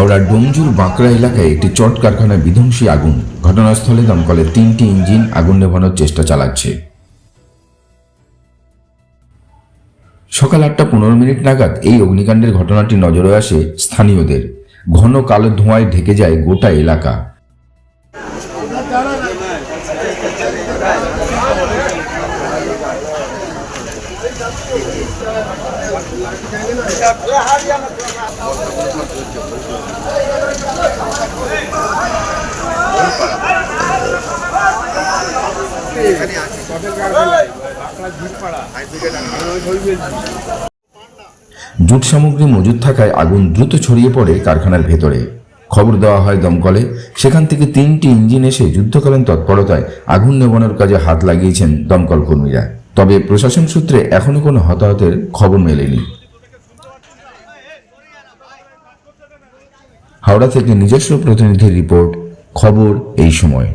হাওড়ার ডোমজুর বাঁকড়া এলাকায় একটি চট কারখানায় বিধ্বংসী আগুন। ঘটনাস্থলে দমকলের তিনটি ইঞ্জিন আগুন নেভানোর চেষ্টা চালাচ্ছে। সকাল আটটা পনেরো মিনিট নাগাদ এই অগ্নিকাণ্ডের ঘটনাটি নজরে আসে স্থানীয়দের। ঘন কালো ধোঁয়ায় ঢেকে যায় গোটা এলাকা। জুট সামগ্রী মজুদ থাকায় আগুন দ্রুত ছড়িয়ে পড়ে কারখানার ভেতরে। খবর দেওয়া হয় দমকলে। সেখান থেকে তিনটি ইঞ্জিন এসে যুদ্ধকালীন তৎপরতায় আগুন নেভানোর কাজে হাত লাগিয়েছেন দমকল কর্মীরা। তবে প্রশাসন সূত্রে এখনও কোনো হতাহতের খবর মেলেনি। হাওড়া থেকে নিজস্ব প্রতিনিধির রিপোর্ট, খবর এই সময়।